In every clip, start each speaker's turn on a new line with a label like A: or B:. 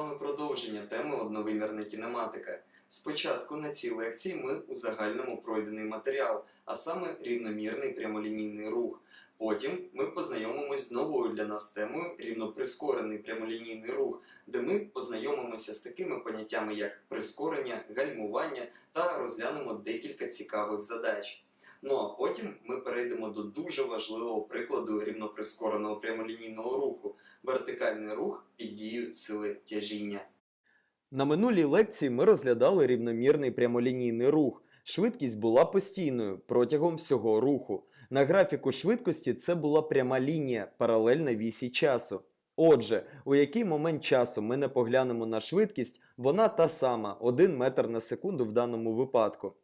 A: продовження теми одновимірна кінематика. Спочатку на цій лекції ми узагальнимо пройдений матеріал, а саме рівномірний прямолінійний рух. Потім ми познайомимось з новою для нас темою рівноприскорений прямолінійний рух, де ми познайомимося з такими поняттями, як прискорення, гальмування та розглянемо декілька цікавих задач. Ну а потім ми перейдемо до дуже важливого прикладу рівноприскореного прямолінійного руху вертикальний рух під дією сили тяжіння. На минулій лекції ми розглядали рівномірний прямолінійний рух. Швидкість була постійною протягом всього руху. На графіку швидкості це була пряма лінія, паралельна вісі часу. Отже, у який момент часу ми не поглянемо на швидкість, вона та сама 1 метр на секунду в даному випадку.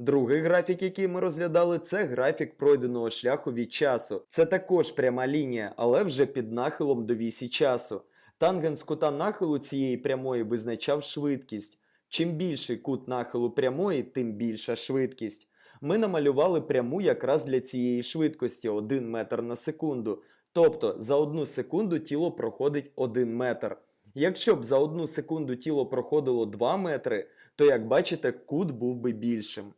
A: Другий графік, який ми розглядали, це графік пройденого шляху від часу. Це також пряма лінія, але вже під нахилом до вісі часу. Тангенс кута нахилу цієї прямої визначав швидкість. Чим більший кут нахилу прямої, тим більша швидкість. Ми намалювали пряму якраз для цієї швидкості 1 метр на секунду. Тобто за одну секунду тіло проходить 1 метр. Якщо б за одну секунду тіло проходило 2 метри, то як бачите, кут був би більшим.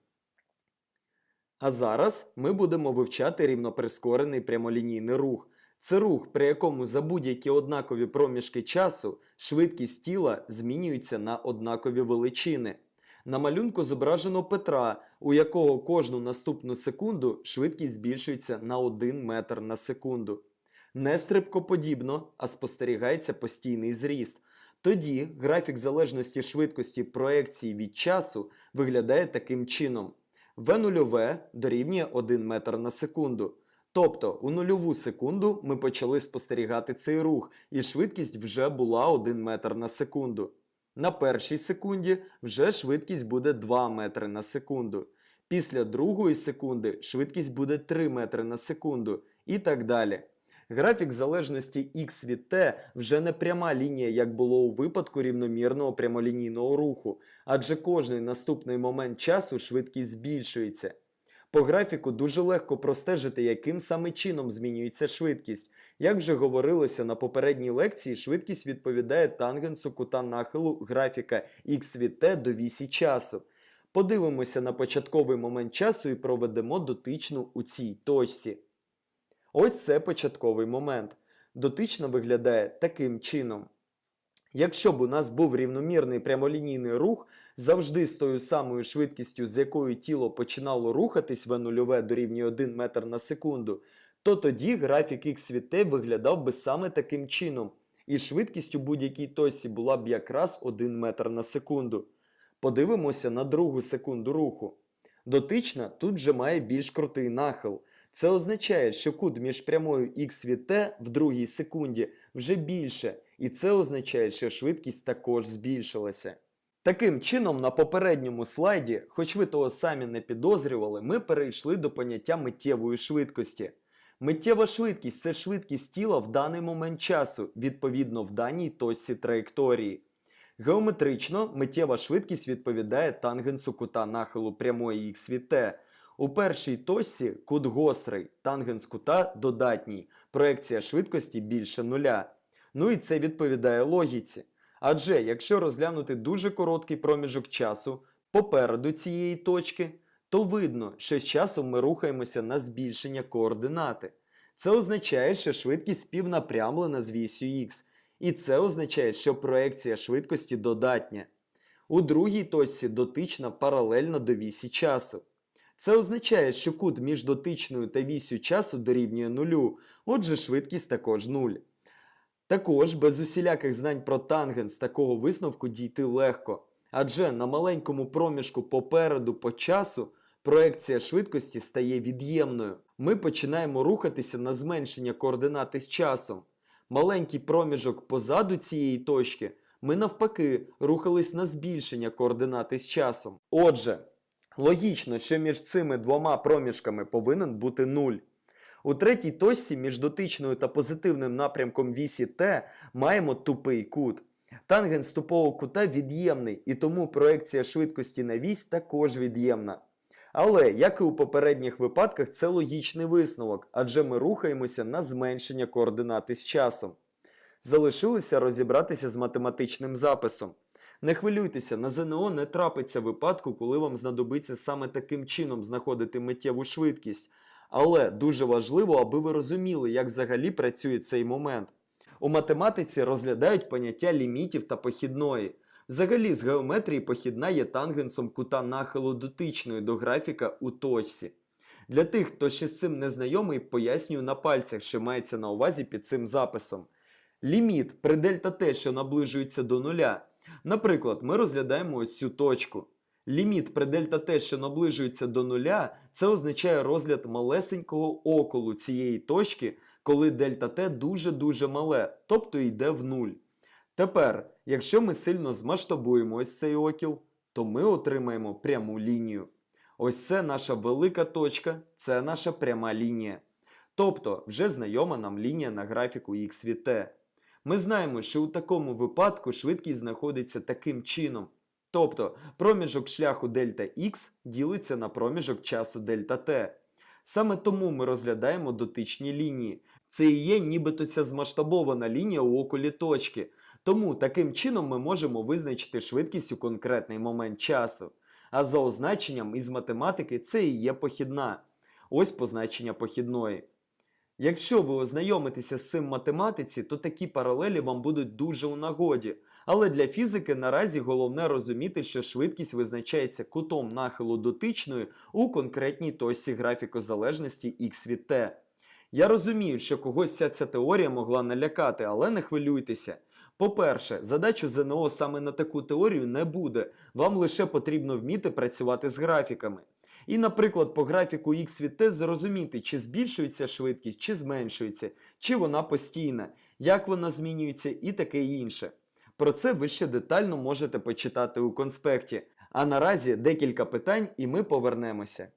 A: А зараз ми будемо вивчати рівноприскорений прямолінійний рух. Це рух, при якому за будь-які однакові проміжки часу швидкість тіла змінюється на однакові величини. На малюнку зображено Петра, у якого кожну наступну секунду швидкість збільшується на 1 метр на секунду. Не стрибкоподібно, а спостерігається постійний зріст. Тоді графік залежності швидкості проекції від часу виглядає таким чином. В нульове дорівнює 1 метр на секунду. Тобто у нульову секунду ми почали спостерігати цей рух, і швидкість вже була 1 метр на секунду. На першій секунді вже швидкість буде 2 метри на секунду. Після другої секунди швидкість буде 3 метри на секунду і так далі. Графік залежності x від t вже не пряма лінія, як було у випадку рівномірного прямолінійного руху, адже кожний наступний момент часу швидкість збільшується. По графіку дуже легко простежити, яким саме чином змінюється швидкість. Як вже говорилося на попередній лекції, швидкість відповідає тангенсу кута нахилу графіка x від t до вісі часу. Подивимося на початковий момент часу і проведемо дотичну у цій точці. Ось це початковий момент. Дотична виглядає таким чином. Якщо б у нас був рівномірний прямолінійний рух, завжди з тою самою швидкістю, з якою тіло починало рухатись в нульове дорівнює 1 метр на секунду, то тоді графік x від t виглядав би саме таким чином, і швидкість у будь-якій точці була б якраз 1 метр на секунду. Подивимося на другу секунду руху. Дотична тут вже має більш крутий нахил. Це означає, що кут між прямою x від t в другій секунді вже більше, і це означає, що швидкість також збільшилася. Таким чином, на попередньому слайді, хоч ви того самі не підозрювали, ми перейшли до поняття миттєвої швидкості. Миттєва швидкість це швидкість тіла в даний момент часу, відповідно в даній точці траєкторії. Геометрично миттєва швидкість відповідає тангенсу кута нахилу прямої x від t. У першій точці кут гострий, тангенс кута додатній, проекція швидкості більше нуля. Ну і це відповідає логіці. Адже якщо розглянути дуже короткий проміжок часу попереду цієї точки, то видно, що з часом ми рухаємося на збільшення координати. Це означає, що швидкість співнапрямлена з вісю х, і це означає, що проекція швидкості додатня. У другій точці дотична паралельно до вісі часу. Це означає, що кут між дотичною та вісю часу дорівнює нулю, отже швидкість також нуль. Також без усіляких знань про тангенс такого висновку дійти легко, адже на маленькому проміжку попереду по часу проекція швидкості стає від'ємною. Ми починаємо рухатися на зменшення координати з часом. Маленький проміжок позаду цієї точки ми навпаки рухались на збільшення координати з часом. Отже, логічно, що між цими двома проміжками повинен бути нуль. У третій точці між дотичною та позитивним напрямком вісі Т маємо тупий кут. Тангенс тупого кута від'ємний, і тому проекція швидкості на вісь також від'ємна. Але, як і у попередніх випадках, це логічний висновок, адже ми рухаємося на зменшення координати з часом. Залишилося розібратися з математичним записом. Не хвилюйтеся, на ЗНО не трапиться випадку, коли вам знадобиться саме таким чином знаходити миттєву швидкість. Але дуже важливо, аби ви розуміли, як взагалі працює цей момент. У математиці розглядають поняття лімітів та похідної. Взагалі, з геометрії похідна є тангенсом кута нахилу дотичної до графіка у точці. Для тих, хто ще з цим не знайомий, пояснюю на пальцях, що мається на увазі під цим записом. Ліміт при дельта t, що наближується до нуля. Наприклад, ми розглядаємо ось цю точку. Ліміт при дельта t, що наближується до нуля, це означає розгляд малесенького околу цієї точки, коли дельта t дуже-дуже мале, тобто йде в нуль. Тепер, якщо ми сильно змасштабуємо ось цей окіл, то ми отримаємо пряму лінію. Ось це наша велика точка, це наша пряма лінія. Тобто вже знайома нам лінія на графіку x від t. Ми знаємо, що у такому випадку швидкість знаходиться таким чином. Тобто проміжок шляху дельта x ділиться на проміжок часу дельта t. Саме тому ми розглядаємо дотичні лінії. Це і є нібито ця змасштабована лінія у околі точки. Тому таким чином ми можемо визначити швидкість у конкретний момент часу. А за означенням із математики це і є похідна. Ось позначення похідної. Якщо ви ознайомитеся з цим математиці, то такі паралелі вам будуть дуже у нагоді. Але для фізики наразі головне розуміти, що швидкість визначається кутом нахилу дотичної у конкретній точці графікозалежності x від t. Я розумію, що когось ця, ця теорія могла налякати, але не хвилюйтеся. По-перше, задачу ЗНО саме на таку теорію не буде. Вам лише потрібно вміти працювати з графіками. І, наприклад, по графіку x від t зрозуміти, чи збільшується швидкість, чи зменшується, чи вона постійна, як вона змінюється і таке інше. Про це ви ще детально можете почитати у конспекті. А наразі декілька питань і ми повернемося.